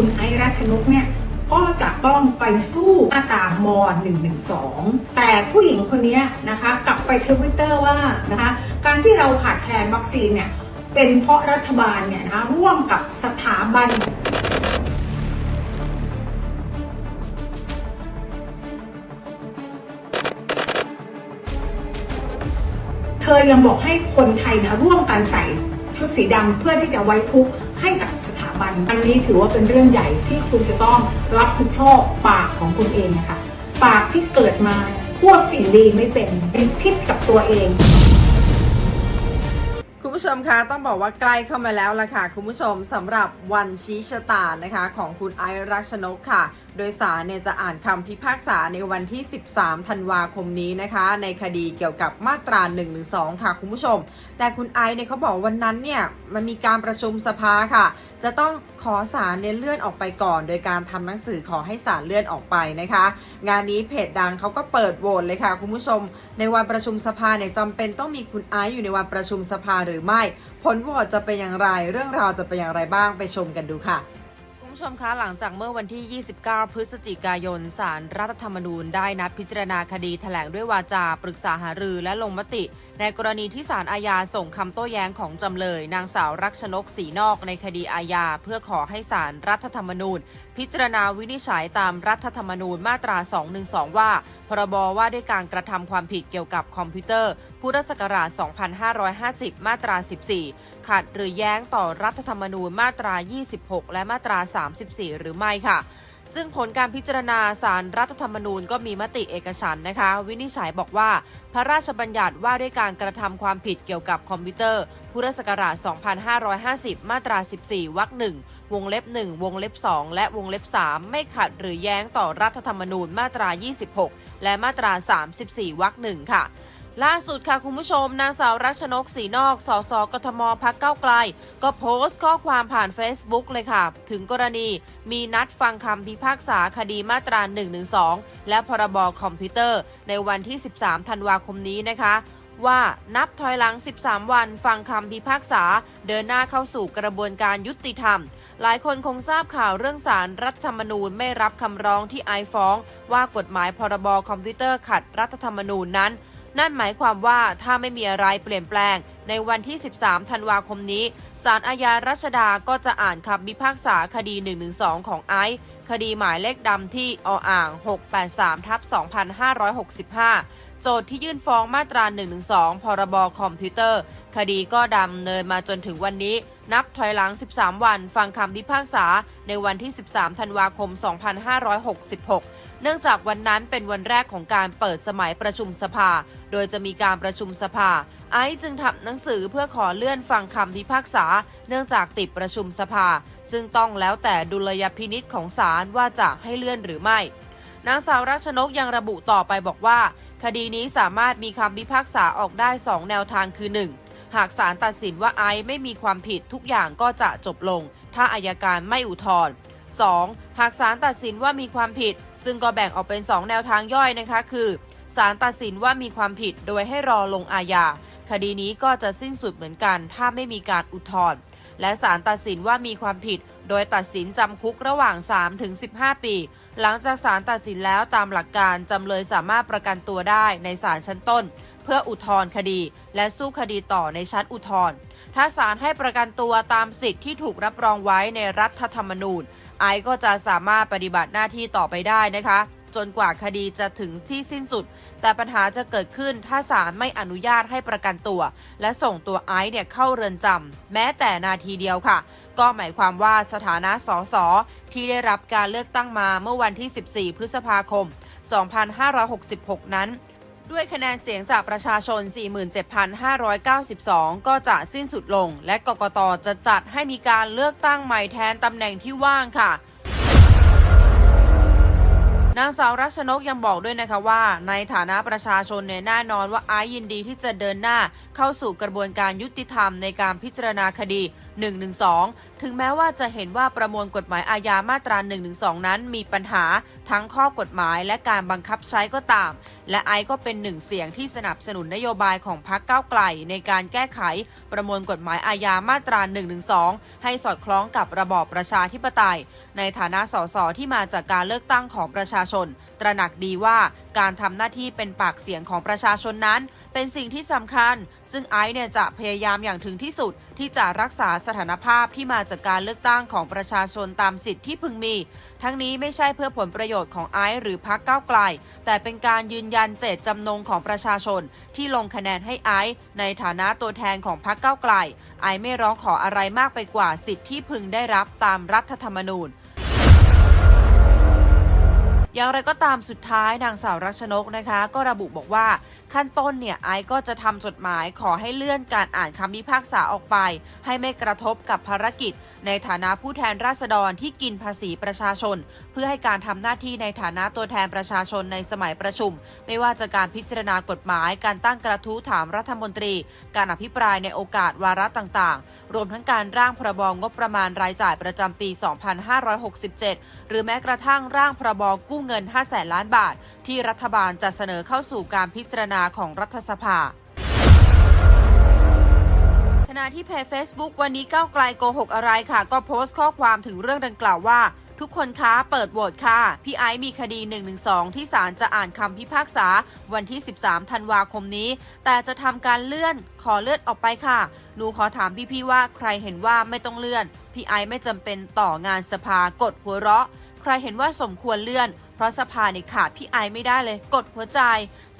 คุณไอซ์ราชนกเนี่ยก็จะต้องไปสู้มาตาม112 แต่ผู้หญิงคนนี้นะคะกลับไปทวิตเตอร์ว่านะคะการที่เราขาดแคลนวัคซีนเนี่ยเป็นเพราะรัฐบาลเนี่ยนะคะร่วมกับสถาบันเธอยังบอกให้คนไทยนะร่วมกันใส่ชุดสีดำเพื่อที่จะไว้ทุกข์ให้กับสถา บัน อันนี้ถือว่าเป็นเรื่องใหญ่ที่คุณจะต้องรับผิดชอบปากของคุณเองนะคะ ปากที่เกิดมาพูดสิ่งดีไม่เป็นเป็นพิษกับตัวเอง ผู้ชมคะต้องบอกว่าใกล้เข้ามาแล้วล่ะค่ะ คุณผู้ชมสำหรับวันชี้ชะตานะคะ ของคุณไอรักชนกค่ะ โดยสารเนี่ยจะอ่านคำพิพากษาในวันที่ 13 ธันวาคมนี้นะคะ ในคดีเกี่ยวกับมาตรา112ค่ะ คุณผู้ชม แต่คุณไอเนี่ยเขาบอกวันนั้นเนี่ยมันมีการประชุมสภาค่ะ จะต้องขอสารเนี่ยเลื่อนออกไปก่อน โดยการทำหนังสือขอให้สารเลื่อนออกไปนะคะ งานนี้เพจดังเขาก็เปิดโหวตเลยค่ะ คุณผู้ชม ในวันประชุมสภาเนี่ยจำเป็นต้องมีคุณไออยู่ในวันประชุมสภาหรือไม่ ผลโหวตจะเป็นอย่างไร เรื่องราวจะเป็นอย่างไรบ้างไปชมกันดูค่ะ ผู้ชมคะหลังจากเมื่อวันที่ 29 พฤศจิกายนศาลรรัฐธรรมนูญได้นัดพิจารณาคดีแถลงด้วยวาจา ปรึกษาหารือและลงมติ ในกรณีที่ศาลอาญาส่งคำโต้แย้งของจำเลย นางสาวรักชนกสีนอกในคดีอาญา เพื่อขอให้ศาลรรัฐธรรมนูญ พิจารณาวินิจฉัยตามรัฐธรรมนูญมาตรา 212 ว่า พรบว่าด้วยการกระทำความผิดเกี่ยวกับคอมพิวเตอร์พุทธศักราช 2550 มาตรา 14 ขัดหรือแย้งต่อรัฐธรรมนูญมาตรา 26 และมาตรา 3 34 หรือไม่ค่ะ ซึ่งผลการพิจารณาสารรัฐธรรมนูญก็มีมติเอกฉันนะคะ วินิจฉัยบอกว่า พระราชบัญญัติว่าด้วยการกระทำความผิดเกี่ยวกับคอมพิวเตอร์พุทธศักราช 2550 มาตรา 14 วรรคหนึ่งวงเล็บ 1 วงเล็บ 2 และวงเล็บ 3 ไม่ขัดหรือแย้งต่อรัฐธรรมนูญมาตรา 26 และมาตรา 34 วรรคหนึ่งค่ะ ล่าสุดค่ะคุณผู้ชม นางสาวรัชนกสีนอก สสกทมพักเก้าไกล ก็โพสต์ข้อความผ่าน Facebook เลยค่ะ ถึงกรณีมีนัดฟังคำพิพากษาคดีมาตรา 112 และพรบคอมพิวเตอร์ ในวันที่ 13 ธันวาคมนี้นะคะ ว่านับถอยหลัง 13 วันฟังคำพิพากษา เดินหน้าเข้าสู่กระบวนการยุติธรรม หลายคนคงทราบข่าวเรื่องสารรัฐธรรมนูญไม่รับคำร้องที่ไอฟ้อง ว่ากฎหมายพรบคอมพิวเตอร์ขัดรัฐธรรมนูญนั้น นั่นหมายความว่าถ้าไม่มีอะไรเปลี่ยนแปลง ในวันที่ 13 ธันวาคมนี้ศาลอาญารัชดาก็จะอ่านคำพิพากษาคดี 112 ของไอซ์คดีหมายเลขดำที่ออ่าง 683ทับ2565 โจทย์ที่ยื่นฟ้องมาตรา 112 พรบคอมพิวเตอร์ คดีก็ดำเนินมาจนถึงวันนี้ นับถอยหลัง 13 วัน ฟังคำพิพากษาในวันที่ 13 ธันวาคม 2566 เนื่องจากวันนั้นเป็นวันแรกของการเปิดสมัยประชุมสภา โดยจะมีการประชุมสภา ไอซ์จึงทำหนังสือเพื่อขอเลื่อนฟังคำพิพากษา เนื่องจากติดประชุมสภา ซึ่งต้องแล้วแต่ดุลยพินิษของศาลว่าจะให้เลื่อนหรือไม่นางสาวรัชนกยังระบุต่อไปบอกว่า คดีนี้สามารถมีคำพิพากษาออกได้ 2 แนวทางคือ 1. หากศาลตัดสินว่าไอซ์ไม่มีความผิดทุกอย่างก็จะจบลง ถ้าอายการไม่อุทธรณ์ 2. หากศาลตัดสินว่ามีความผิด ซึ่งก็แบ่งออกเป็น 2 แนวทางย่อยนะคะคือศาลตัดสินว่ามีความผิดโดยให้รอลงอาญาคดีนี้ก็จะสิ้นสุดเหมือนกันถ้าไม่มีการอุทธรณ์และศาลตัดสินว่ามีความผิด โดยตัดสินจำคุกระหว่าง 3 ถึง 15 ปี หลังจากศาลตัดสินแล้วตามหลักการจำเลยสามารถประกันตัวได้ในศาลชั้นต้น พื่ออุทธรณ์คดี และสู้คดีต่อในชั้นอุทธรณ์ถ้าศาลให้ประกันตัวตามสิทธิ์ที่ถูกรับรองไว้ในรัฐธรรมนูญ ไอซ์ก็จะสามารถปฏิบัติหน้าที่ต่อไปได้นะคะ จนกว่าคดีจะถึงที่สิ้นสุด แต่ปัญหาจะเกิดขึ้นถ้าศาลไม่อนุญาตให้ประกันตัว และส่งตัวไอซ์เนี่ยเข้าเรือนจำแม้แต่นาทีเดียวค่ะ ก็หมายความว่าสถานะสสที่ได้รับการเลือกตั้งมาเมื่อวันที่ 14 พฤษภาคม 2566 นั้น ด้วยคะแนนเสียงจากประชาชน 47,592 ก็จะสิ้นสุดลง และกกตจะจัดให้มีการเลือกตั้งใหม่แทนตำแหน่งที่ว่างค่ะนางสาวรัชนกยังบอกด้วยนะคะว่า ในฐานะประชาชนเนี่ยแน่นอนว่าอซ์ยินดีที่จะเดินหน้าเข้าสู่กระบวนการยุติธรรมในการพิจารณาคดี 112 ถึงแม้ว่าจะเห็นว่าประมวลกฎหมายอาญามาตรา 112 นั้นมีปัญหาทั้งข้อกฎหมายและการบังคับใช้ก็ตาม และไอก็เป็นหนึ่งเสียงที่สนับสนุนนโยบายของพรรคก้าวไกล ในการแก้ไขประมวลกฎหมายอาญามาตรา 112 ให้สอดคล้องกับระบอบประชาธิปไตย ในฐานะสสที่มาจากการเลือกตั้งของประชาชน ตระหนักดีว่าการทำหน้าที่เป็นปากเสียงของประชาชนนั้น เป็นสิ่งที่สำคัญ ซึ่งไอซ์เนี่ยจะพยายามอย่างถึงที่สุด ที่จะรักษาสถานภาพที่มาจากการเลือกตั้งของประชาชนตามสิทธิที่พึงมี ทั้งนี้ไม่ใช่เพื่อผลประโยชน์ของไอซ์หรือพรรคก้าวไกล แต่เป็นการยืนยันเจตจำนงของประชาชน ที่ลงคะแนนให้ไอซ์ในฐานะตัวแทนของพรรคก้าวไกล ไอซ์ไม่ร้องขออะไรมากไปกว่าสิทธิที่พึงได้รับตามรัฐธรรมนูญ อย่างไรก็ตามสุดท้ายนางสาวรัชนกนะคะ ก็ระบุบอกว่าขั้นต้นเนี่ยไอซ์ก็จะทำจดหมายขอให้เลื่อนการอ่านคำพิพากษาออกไป ให้ไม่กระทบกับภารกิจ ในฐานะผู้แทนราษฎรที่กินภาษีประชาชน เพื่อให้การทำหน้าที่ในฐานะตัวแทนประชาชนในสมัยประชุม ไม่ว่าจะการพิจารณากฎหมาย การตั้งกระทู้ถามรัฐมนตรี การอภิปรายในโอกาสวาระต่างๆ รวมทั้งการร่างพรบงบประมาณรายจ่ายประจำปี 2567 หรือแม้กระทั่งร่างพรบกู้เงิน5แสนล้านบาท ที่รัฐบาลจะเสนอเข้าสู่การพิจารณาของรัฐสภาขณะที่เพจ Facebook วันนี้ก้าวไกลโกหกอะไรค่ะ ก็โพสต์ข้อความถึงเรื่องดังกล่าวว่า ทุกคนคะเปิดโหวตค่ะ พี่ไอซ์มีคดี 112 ที่ศาลจะอ่านคำพิพากษา วันที่ 13 ธันวาคมนี้ แต่จะทำการเลื่อนขอเลื่อนออกไปค่ะ หนูขอถามพี่ๆว่าใครเห็นว่าไม่ต้องเลื่อน พี่ไอซ์ไม่จำเป็นต่องานสภากดหัวเราะ ใครเห็นว่าสมควรเลื่อน เพราะสภาเนี่ยขาดพี่ไอไม่ได้เลยกดหัวใจ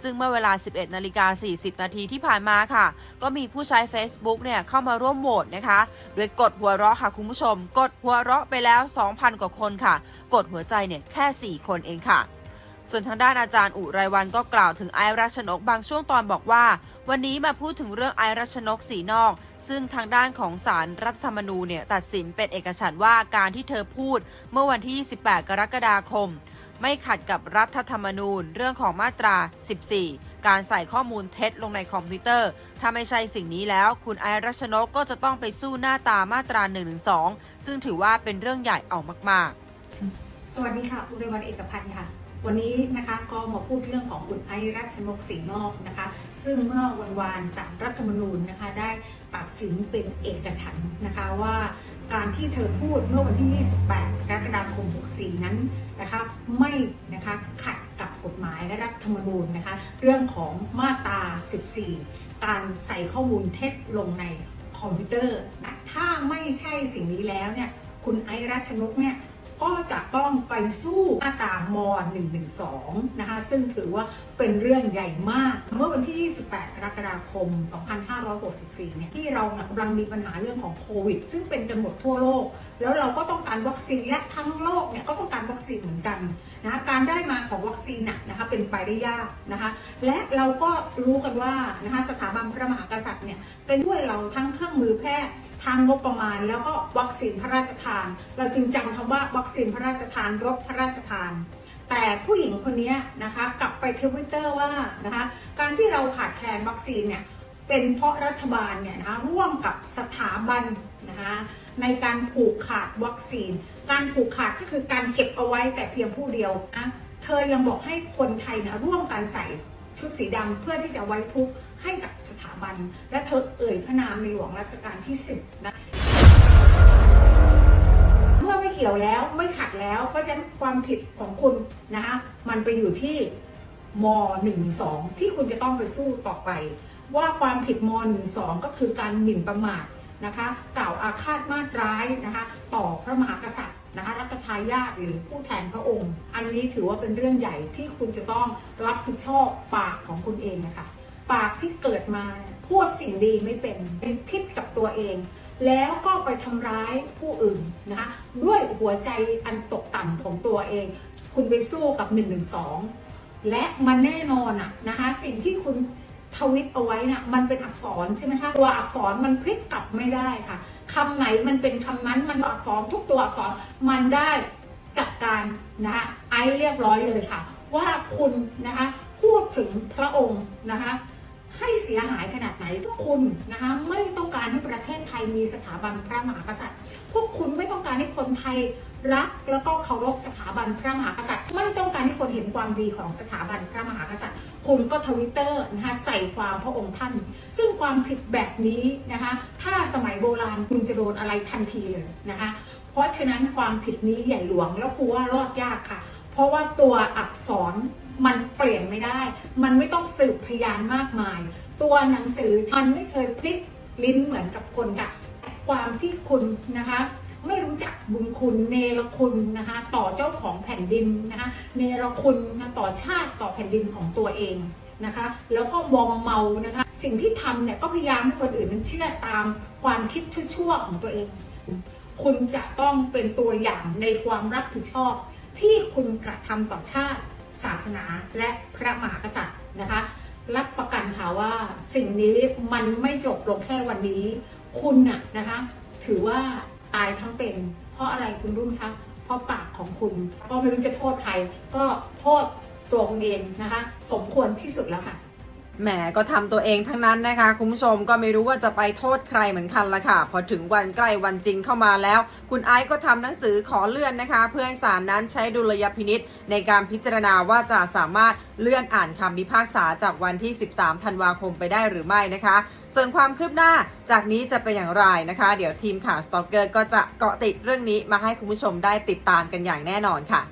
ซึ่งเมื่อเวลา 11นาฬิกา40 นาทีที่ผ่านมาค่ะ ก็มีผู้ใช้ Facebook เนี่ยเข้ามาร่วมโหวตนะคะโดยกดหัวเราะค่ะคุณผู้ชม กดหัวเราะไปแล้ว 2,000 กว่าคนค่ะ กดหัวใจเนี่ยแค่ 4 คนเองค่ะส่วนทางด้านอาจารย์อุไรวันก็กล่าวถึงไอรัชนกบางช่วงตอนบอกว่า วันนี้มาพูดถึงเรื่องไอรัชนกสีนอก ซึ่งทางด้านของศาลรรัฐธรรมนูญเนี่ยตัดสินเป็นเอกฉันท์ว่าการที่เธอพูด เมื่อวันที่ 28 กรกฎาคม ไม่ขัดกับรัฐธรรมนูญเรื่องของมาตรา 14 การใส่ข้อมูลเท็จลงในคอมพิวเตอร์ ถ้าไม่ใช่สิ่งนี้แล้ว คุณไอรัชนกก็จะต้องไปสู้หน้าตามาตรา112ซึ่งถือว่าเป็นเรื่องใหญ่เอามากๆ สวัสดีค่ะอุไรวันเอกพันธ์ค่ะ วันนี้นะคะก็มาพูดเรื่องของคุณไอรัชนกศรีนอกนะคะ ซึ่งเมื่อวันวานสารรัฐธรรมนูญนะคะได้ตัดสินเป็นเอกฉันนะคะว่าการที่เธอพูดเมื่อวันที่ 28กรกฎา 64 นั้นนะคะไม่นะคะขัดกับกฎหมายและรัฐธรรมนูญนะคะเรื่องของมาตรา 14 การใส่ข้อมูลเท็จลงในคอมพิวเตอร์นะถ้าไม่ใช่สิ่งนี้แล้วเนี่ยคุณไอรัชนกเนี่ย ก็จะต้องไปสู้มาตราม112 นะคะ ซึ่งถือว่าเป็นเรื่องใหญ่มาก เมื่อวันที่ 28 กรกฎาคม 2564 เนี่ย ที่เรากำลังมีปัญหาเรื่องของโควิด ซึ่งเป็นกันหมดทั่วโลก แล้วเราก็ต้องการวัคซีนและทั้งโลกเนี่ยก็ต้องการวัคซีนเหมือนกันนะการได้มาของวัคซีนน่ะนะคะเป็นไปได้ยากนะคะ และเราก็รู้กันว่านะคะสถาบันพระมหากษัตริย์เนี่ยเป็นช่วยเราทั้งเครื่องมือแพทย์ ทางงบประมาณ แล้วก็วัคซีนพระราชทาน เราจึงจำคำว่าวัคซีนพระราชทานรถพระราชทาน แต่ผู้หญิงคนนี้นะคะกลับไปทวิตเตอร์ว่านะคะการที่เราขาดแคลนวัคซีนเนี่ยเป็นเพราะรัฐบาลเนี่ยนะคะร่วมกับสถาบันนะคะในการผูกขาดวัคซีน การผูกขาดก็คือการเก็บเอาไว้แต่เพียงผู้เดียวนะเธอยังบอกให้คนไทยนะร่วมกันใส่ ชุดสีดำเพื่อที่จะไว้ทุกข์ให้กับสถาบัน และเธอเอ่ยพระนามในหลวงรัชกาลที่10นะเมื่อไม่เกี่ยวแล้วไม่ขัดแล้ว เพราะฉะนั้นความผิดของคุณนะคะมันไปอยู่ที่ม .12 ที่คุณจะต้องไปสู้ต่อไป ว่าความผิดม .12 ก็คือการหมิ่นประมาท นะคะกล่าวอาฆาตมาตร้ายนะคะต่อพระมหากษัตริย์นะคะรัชทายาทหรือผู้แทนพระองค์ อันนี้ถือว่าเป็นเรื่องใหญ่ที่คุณจะต้องรับผิดชอบปากของคุณเองนะคะปากที่เกิดมาพูดสิ่งดีไม่เป็นเป็นพิษกับตัวเอง แล้วก็ไปทำร้ายผู้อื่นนะคะด้วยหัวใจอันตกต่ำของตัวเอง คุณไปสู้กับ1นึและมันแน่นอนอะนะคะสิ่งที่คุณ ทวิตเอาไว้น่ะมันเป็นอักษรใช่ไหมคะตัวอักษรมันพลิกกลับไม่ได้ค่ะคำไหนมันเป็นคำนั้นมันอักษรทุกตัวอักษรมันได้จัดการนะคะไอเรียบร้อยเลยค่ะ ว่าคุณนะคะพูดถึงพระองค์นะคะให้เสียหายขนาดไหนพวกคุณนะคะไม่ต้อง การให้ประเทศไทยมีสถาบันพระมหากษัตริย์ พวกคุณไม่ต้องการให้คนไทยรักแล้วก็เคารพสถาบันพระมหากษัตริย์ ไม่ต้องการให้คนเห็นความดีของสถาบันพระมหากษัตริย์ คุณก็ทวิตเตอร์นะคะใส่ความพระองค์ท่าน ซึ่งความผิดแบบนี้นะคะถ้าสมัยโบราณคุณจะโดนอะไรทันทีเลยนะคะเพราะฉะนั้นความผิดนี้ใหญ่หลวงแล้วครูว่ารอดยากค่ะ เพราะว่าตัวอักษรมันเปลี่ยนไม่ได้ มันไม่ต้องสืบพยานมากมาย ตัวหนังสือมันไม่เคยพลิก ลิ้นเหมือนกับคนค่ะ ความที่คุณนะคะไม่รู้จักบุญคุณเนรคุณนะคะต่อเจ้าของแผ่นดินนะคะเนรคุณนะต่อชาติต่อแผ่นดินของตัวเองนะคะ แล้วก็มอมเมานะคะ สิ่งที่ทำเนี่ยก็พยายามให้คนอื่นนั้นเชื่อตามความคิดชั่วๆของตัวเอง คุณจะต้องเป็นตัวอย่างในความรับผิดชอบ ที่คุณกระทำต่อชาติ ศาสนาและพระมหากษัตริย์นะคะ รับประกันค่ะว่าสิ่งนี้มันไม่จบลงแค่วันนี้ คุณน่ะนะคะ ถือว่าตายทั้งเป็น เพราะอะไรคุณรุ่นคะเพราะปากของคุณ เพราะไม่รู้จะโทษใคร ก็โทษตัวคุณเองนะคะ สมควรที่สุดแล้วค่ะ แหมก็ทำตัวเองทั้งนั้นนะคะ คุณผู้ชมก็ไม่รู้ว่าจะไปโทษใครเหมือนกันละค่ะ พอถึงวันใกล้วันจริงเข้ามาแล้ว คุณไอซ์ก็ทำหนังสือขอเลื่อนนะคะ เพื่อให้ศาลนั้นใช้ดุลยพินิษในการพิจารณาว่าจะสามารถเลื่อนอ่านคำพิพากษาจากวันที่ 13 ธันวาคมไปได้หรือไม่นะคะ ส่วนความคืบหน้าจากนี้จะเป็นอย่างไรนะคะ เดี๋ยวทีมข่าวสตอกเกอร์ก็จะเกาะติดเรื่องนี้มาให้คุณผู้ชมได้ติดตามกันอย่างแน่นอนค่ะ